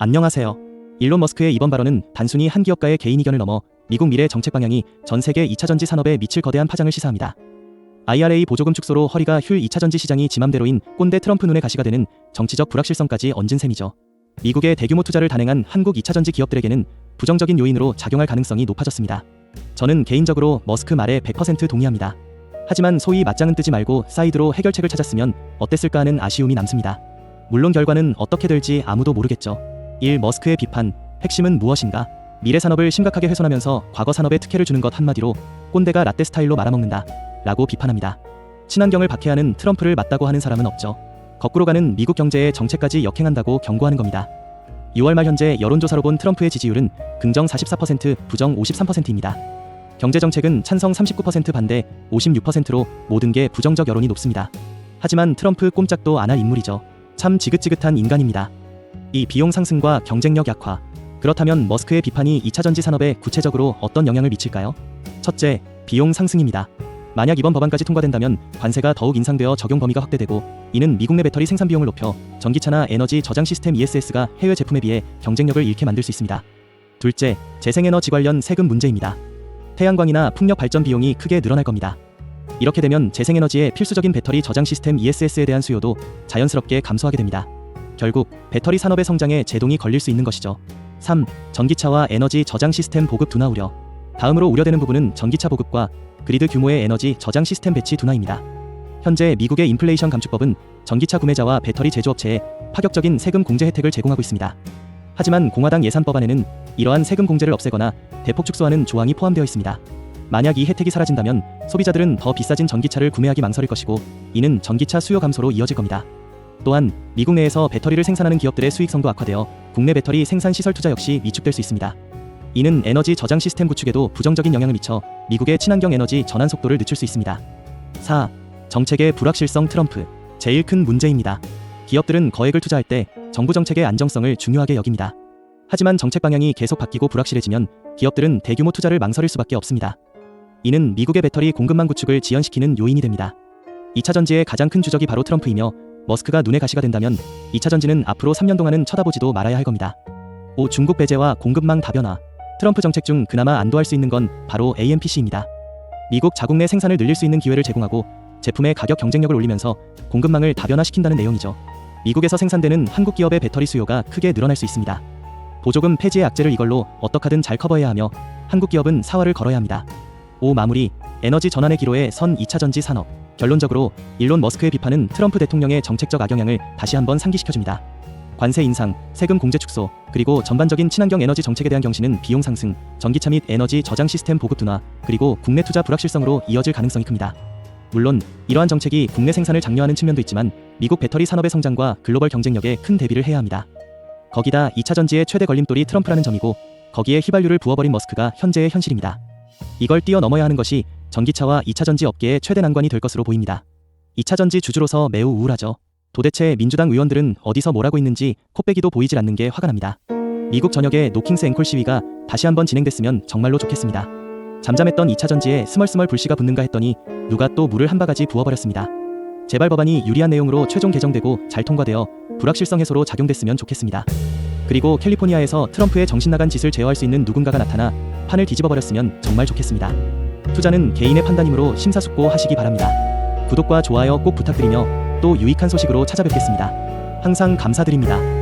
안녕하세요. 일론 머스크의 이번 발언은 단순히 한 기업가의 개인 의견을 넘어 미국 미래 정책 방향이 전 세계 2차 전지 산업에 미칠 거대한 파장을 시사합니다. IRA 보조금 축소로 허리가 휠 2차 전지 시장이 지맘대로인 꼰대 트럼프 눈에 가시가 되는 정치적 불확실성까지 얹은 셈이죠. 미국의 대규모 투자를 단행한 한국 2차 전지 기업들에게는 부정적인 요인으로 작용할 가능성이 높아졌습니다. 저는 개인적으로 머스크 말에 100% 동의합니다. 하지만 소위 맞짱은 뜨지 말고 사이드로 해결책을 찾았으면 어땠을까 하는 아쉬움이 남습니다. 물론 결과는 어떻게 될지 아무도 모르겠죠. 1. 머스크의 비판, 핵심은 무엇인가? 미래 산업을 심각하게 훼손하면서 과거 산업에 특혜를 주는 것 한마디로 꼰대가 라떼 스타일로 말아먹는다. 라고 비판합니다. 친환경을 박해하는 트럼프를 맞다고 하는 사람은 없죠. 거꾸로 가는 미국 경제의 정책까지 역행한다고 경고하는 겁니다. 6월 말 현재 여론조사로 본 트럼프의 지지율은 긍정 44%, 부정 53%입니다. 경제 정책은 찬성 39% 반대 56%로 모든 게 부정적 여론이 높습니다. 하지만 트럼프 꼼짝도 안 할 인물이죠. 참 지긋지긋한 인간입니다. 이 비용 상승과 경쟁력 약화. 그렇다면 머스크의 비판이 2차 전지 산업에 구체적으로 어떤 영향을 미칠까요? 첫째, 비용 상승입니다. 만약 이번 법안까지 통과된다면 관세가 더욱 인상되어 적용 범위가 확대되고 이는 미국 내 배터리 생산 비용을 높여 전기차나 에너지 저장 시스템 ESS가 해외 제품에 비해 경쟁력을 잃게 만들 수 있습니다. 둘째, 재생에너지 관련 세금 문제입니다. 태양광이나 풍력 발전 비용이 크게 늘어날 겁니다. 이렇게 되면 재생에너지의 필수적인 배터리 저장 시스템 ESS에 대한 수요도 자연스럽게 감소하게 됩니다. 결국 배터리 산업의 성장에 제동이 걸릴 수 있는 것이죠. 3. 전기차와 에너지 저장 시스템 보급 둔화 우려. 다음으로 우려되는 부분은 전기차 보급과 그리드 규모의 에너지 저장 시스템 배치 둔화입니다. 현재 미국의 인플레이션 감축법은 전기차 구매자와 배터리 제조업체에 파격적인 세금 공제 혜택을 제공하고 있습니다. 하지만 공화당 예산 법안에는 이러한 세금 공제를 없애거나 대폭 축소하는 조항이 포함되어 있습니다. 만약 이 혜택이 사라진다면 소비자들은 더 비싸진 전기차를 구매하기 망설일 것이고 이는 전기차 수요 감소로 이어질 겁니다. 또한 미국 내에서 배터리를 생산하는 기업들의 수익성도 악화되어 국내 배터리 생산 시설 투자 역시 위축될 수 있습니다. 이는 에너지 저장 시스템 구축에도 부정적인 영향을 미쳐 미국의 친환경 에너지 전환 속도를 늦출 수 있습니다. 4. 정책의 불확실성 트럼프. 제일 큰 문제입니다. 기업들은 거액을 투자할 때 정부 정책의 안정성을 중요하게 여깁니다. 하지만 정책 방향이 계속 바뀌고 불확실해지면 기업들은 대규모 투자를 망설일 수밖에 없습니다. 이는 미국의 배터리 공급망 구축을 지연시키는 요인이 됩니다. 2차 전지의 가장 큰 주적이 바로 트럼프이며 머스크가 눈에 가시가 된다면 2차 전지는 앞으로 3년 동안은 쳐다보지도 말아야 할 겁니다. 5. 중국 배제와 공급망 다변화. 트럼프 정책 중 그나마 안도할 수 있는 건 바로 AMPC입니다. 미국 자국 내 생산을 늘릴 수 있는 기회를 제공하고 제품의 가격 경쟁력을 올리면서 공급망을 다변화시킨다는 내용이죠. 미국에서 생산되는 한국 기업의 배터리 수요가 크게 늘어날 수 있습니다. 보조금 폐지의 악재를 이걸로 어떻게든 잘 커버해야 하며 한국 기업은 사활을 걸어야 합니다. 5. 마무리 에너지 전환의 기로에 선 2차 전지 산업 결론적으로 일론 머스크의 비판은 트럼프 대통령의 정책적 악영향을 다시 한번 상기시켜줍니다. 관세 인상, 세금 공제 축소, 그리고 전반적인 친환경 에너지 정책에 대한 경신은 비용 상승, 전기차 및 에너지 저장 시스템 보급 둔화, 그리고 국내 투자 불확실성으로 이어질 가능성이 큽니다. 물론 이러한 정책이 국내 생산을 장려하는 측면도 있지만 미국 배터리 산업의 성장과 글로벌 경쟁력에 큰 대비를 해야 합니다. 거기다 2차 전지의 최대 걸림돌이 트럼프라는 점이고 거기에 휘발유를 부어버린 머스크가 현재의 현실입니다. 이걸 뛰어넘어야 하는 것이 전기차와 2차 전지 업계의 최대 난관이 될 것으로 보입니다. 2차 전지 주주로서 매우 우울하죠. 도대체 민주당 의원들은 어디서 뭘 하고 있는지 코빼기도 보이질 않는 게 화가 납니다. 미국 전역의 노킹스 앵콜 시위가 다시 한번 진행됐으면 정말로 좋겠습니다. 잠잠했던 2차 전지에 스멀스멀 불씨가 붙는가 했더니 누가 또 물을 한 바가지 부어버렸습니다. 재발 법안이 유리한 내용으로 최종 개정되고 잘 통과되어 불확실성 해소로 작용됐으면 좋겠습니다. 그리고 캘리포니아에서 트럼프의 정신 나간 짓을 제어할 수 있는 누군가가 나타나 판을 뒤집어 버렸으면 정말 좋겠습니다. 투자는 개인의 판단이므로 심사숙고하시기 바랍니다. 구독과 좋아요 꼭 부탁드리며 또 유익한 소식으로 찾아뵙겠습니다. 항상 감사드립니다.